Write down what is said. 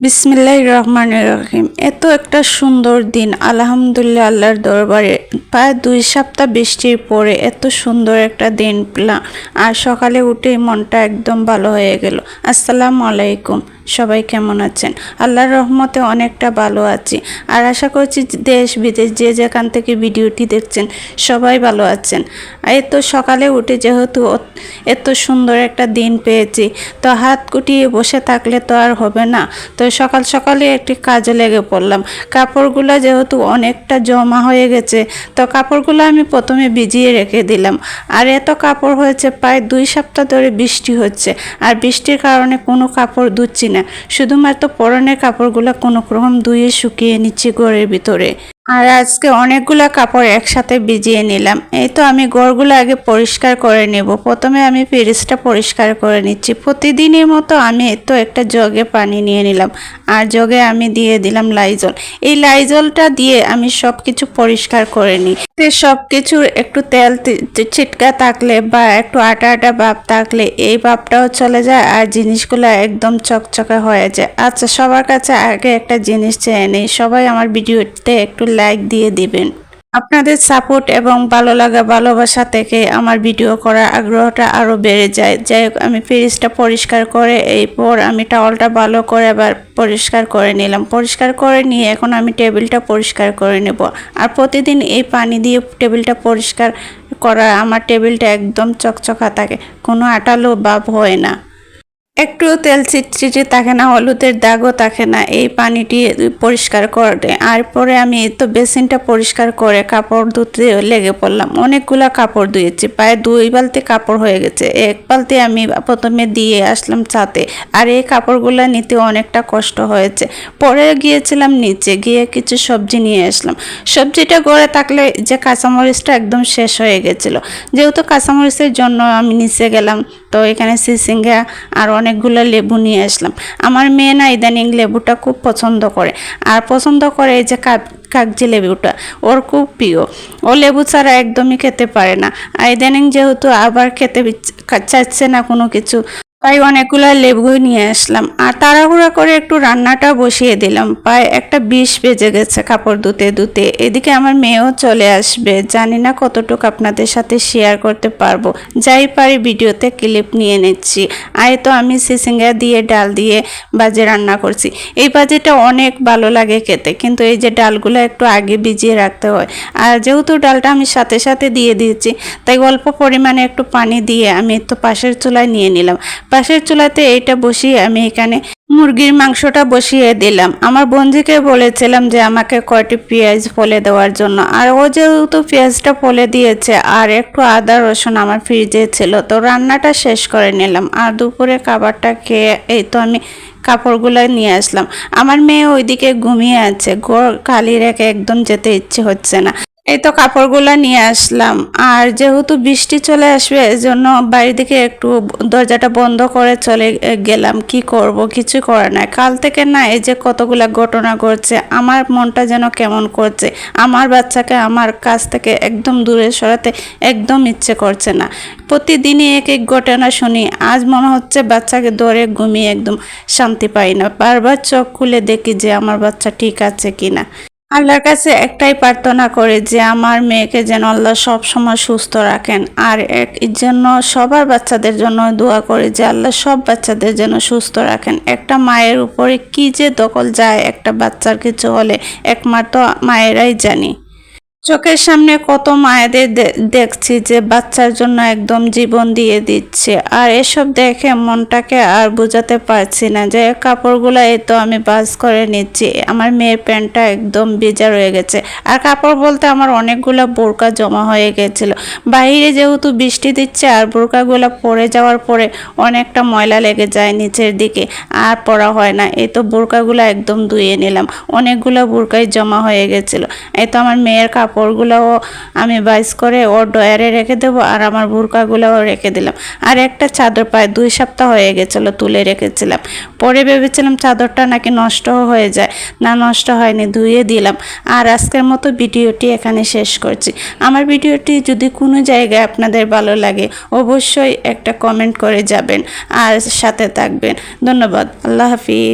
বিসমিল্লাহ রহমান রহিম। এত একটা সুন্দর দিন, আলহামদুলিল্লাহ আল্লাহর দরবারে। প্রায় দুই সপ্তাহ বৃষ্টির পরে এত সুন্দর একটা দিন পেলাম। আর সকালে উঠে মনটা একদম ভালো হয়ে গেল। আসসালামু আলাইকুম। সবাই কেমন আছেন? আল্লাহর রহমতে অনেকটা ভালো আছি। আর আশা করছি দেশ, বিদেশ যে যেখান থেকে ভিডিওটি দেখছেন, সবাই ভালো আছেন। আর এই তো সকালে উঠে যেহেতু এত সুন্দর একটা দিন পেয়েছি, তো হাত কুটিয়ে বসে থাকলে তো আর হবে না। তো সকাল সকালে একটি কাজে লেগে পড়লাম। কাপড়গুলো যেহেতু অনেকটা জমা হয়ে গেছে, তো কাপড়গুলো আমি প্রথমে ভিজিয়ে রেখে দিলাম। আর এত কাপড় হয়েছে, প্রায় দুই সপ্তাহ ধরে বৃষ্টি হচ্ছে। আর বৃষ্টির কারণে কোনো কাপড় ধুচ্ছি না। শুধুমাত্র পরনের কাপড়গুলো কোনো ক্রম ধুয়ে শুকিয়ে নিচ্ছি ঘরের ভিতরে। আর আজকে অনেকগুলা কাপড় একসাথে ভিজিয়ে নিলাম। এই তো আমি ঘরগুলো আগে পরিষ্কার করে নেব। প্রথমে আমি ফ্রিজটা পরিষ্কার করে নিচ্ছি। প্রতিদিনের মতো আমি তো একটা জগে পানি নিয়ে নিলাম। আর জগে আমি দিয়ে দিলাম লাইজল এই লাইজলটা দিয়ে আমি সব কিছু পরিষ্কার করে নিই। সব কিছুর একটু তেল ছিটকা থাকলে বা একটু আটা আটা ভাব থাকলে এই ভাবটাও চলে যায় আর জিনিসগুলো একদম চকচকে হয়ে যায়। আচ্ছা সবার কাছে আগে একটা জিনিস চেয়ে নেই। সবাই আমার ভিডিওতে একটু লাইক দিয়ে দিবেন। আপনাদের সাপোর্ট এবং ভালো লাগা ভালোবাসা থেকে আমার ভিডিও করার আগ্রহটা আরও বেড়ে যায়। যাই হোক, আমি ফ্রিজটা পরিষ্কার করে এরপর আমি টাওয়ালটা ভালো করে আবার পরিষ্কার করে নিলাম। পরিষ্কার করে নিয়ে এখন আমি টেবিলটা পরিষ্কার করে নেব। আর প্রতিদিন এই পানি দিয়ে টেবিলটা পরিষ্কার করা, আমার টেবিলটা একদম চকচকা থাকে। কোনো আটালো ভাব হয় না। একটু তেল চিটচিটে থাকে না, হলুদের দাগও থাকে না। এই পানিটি পরিষ্কার করে। আর পরে আমি তো বেসিনটা পরিষ্কার করে কাপড় ধুতে লেগে পড়লাম। অনেকগুলা কাপড় ধুয়েছি, প্রায় দুই বালতি কাপড় হয়ে গেছে। এক বালতি আমি প্রথমে দিয়ে আসলাম ছাতে আর এই কাপড়গুলো নিতে অনেকটা কষ্ট হয়েছে। পরে গিয়েছিলাম নিচে, গিয়ে কিছু সবজি নিয়ে আসলাম। সবজিটা গড়ে থাকলে যে কাঁচামরিচটা একদম শেষ হয়ে গেছিল। যেহেতু কাঁচামরিচের জন্য আমি নিচে গেলাম তো এখানে সিসিঙ্গা আর অনেকগুলো লেবু নিয়ে আসলাম। আমার মেয়ে না ইদানিং লেবুটা খুব পছন্দ করে। আর পছন্দ করে এই যে কাপ কাগজি লেবুটা, ওর খুব প্রিয়। ও লেবু ছাড়া একদমই খেতে পারে না। আর ইদানিং যেহেতু আবার খেতে চাচ্ছে না কোনো কিছু। তাই অনেকগুলো লেবু নিয়ে আসলাম। আর তাড়াহুড়া করে একটু রান্নাটা বসিয়ে দিলাম। প্রায় একটা বিষ বেজে গেছে কাপড় ধুতে ধুতে। এদিকে আমার মেয়েও চলে আসবে। জানি না কতটুকু আপনাদের সাথে শেয়ার করতে পারব। যাই পারি ভিডিওতে ক্লিপ নিয়ে নিচ্ছি। এই তো আমি সিসিঙ্গা দিয়ে, ডাল দিয়ে বাজে রান্না করছি। এই বাজিটা অনেক ভালো লাগে খেতে। কিন্তু এই যে ডালগুলো একটু আগে ভিজিয়ে রাখতে হয়। আর যেহেতু ডালটা আমি সাথে সাথে দিয়ে দিয়েছি, তাই অল্প পরিমাণে একটু পানি দিয়ে আমি তো পাশের চুলায় নিয়ে নিলাম। পাশের চুলাতে এইটা বসিয়ে আমি এখানে মুরগির মাংসটা বসিয়ে দিলাম। আমার বন্ধুকে বলেছিলাম যে আমাকে কয়টি পেঁয়াজ ফলে দেওয়ার জন্য। আর ও যেহেতু পেঁয়াজটা ফলে দিয়েছে আর একটু আদা, রসুন আমার ফ্রিজে ছিল, তো রান্নাটা শেষ করে নিলাম। আর দুপুরে খাবারটা খেয়ে এই তো আমি কাপড়গুলো নিয়ে আসলাম। আমার মেয়ে ওইদিকে ঘুমিয়ে আছে। গোর খালি রেখে একদম যেতে ইচ্ছে হচ্ছে না। এই তো কাপড়গুলো নিয়ে আসলাম। আর যেহেতু বৃষ্টি চলে আসবে, এজন্য বাড়ি থেকে একটু দরজাটা বন্ধ করে চলে গেলাম। কি করব? কিছু করার নাই। কাল থেকে না এই যে কতগুলা ঘটনা ঘটছে, আমার মনটা যেন কেমন করছে। আমার বাচ্চাকে আমার কাছ থেকে একদম দূরে সরাতে একদম ইচ্ছে করছে না। প্রতিদিনই এক এক ঘটনা শুনি, আজ মনে হচ্ছে বাচ্চাকে ধরে ঘুমিয়ে একদম শান্তি পাই না। বারবার চোখ খুলে দেখি যে আমার বাচ্চা ঠিক আছে কিনা। আল্লাহর কাছে একটাই প্রার্থনা করে যে আমার মেয়েকে যেন আল্লাহ সব সময় সুস্থ রাখেন। আর এক জন্য সবার বাচ্চাদের জন্য দোয়া করে যে আল্লাহ সব বাচ্চাদের যেন সুস্থ রাখেন। একটা মায়ের উপরে কি যে দখল যায় একটা বাচ্চার কিছু হলে একমাত্র মায়েরাই জানি। চোখের সামনে কত মায়েদের দেখছি যে বাচ্চার জন্য একদম জীবন দিয়ে দিচ্ছে। আর এসব দেখে মনটাকে আর বোঝাতে পারছি না। যে কাপড়গুলো এই তো আমি বাস করে নিচ্ছি। আমার মেয়ের প্যান্টটা একদম ভেজা রয়ে গেছে। আর কাপড় বলতে আমার অনেকগুলো বোরকা জমা হয়ে গেছিল। বাইরে যেহেতু বৃষ্টি দিচ্ছে, আর বোরকাগুলো পরে যাওয়ার পরে অনেকটা ময়লা লেগে যায় নিচের দিকে। আর পরা হয় না। এই তো বোরকাগুলো একদম ধুয়ে নিলাম। অনেকগুলো বোরকাই জমা হয়ে গেছিল। এই তো আমার মেয়ের কাপড়গুলোও আমি বাইস করে ওর ডয়ারে রেখে দেবো আর আমার বোরকাগুলোও রেখে দিলাম। আর একটা চাদর প্রায় দুই সপ্তাহ হয়ে গেছিল তুলে রেখেছিলাম। পরে ভেবেছিলাম চাদরটা নাকি নষ্ট হয়ে যায়। না, নষ্ট হয়নি, ধুয়ে দিলাম। আর আজকের মতো ভিডিওটি এখানে শেষ করছি। আমার ভিডিওটি যদি কোনো জায়গায় আপনাদের ভালো লাগে, অবশ্যই একটা কমেন্ট করে যাবেন আর সাথে থাকবেন। ধন্যবাদ, আল্লাহ হাফিজ।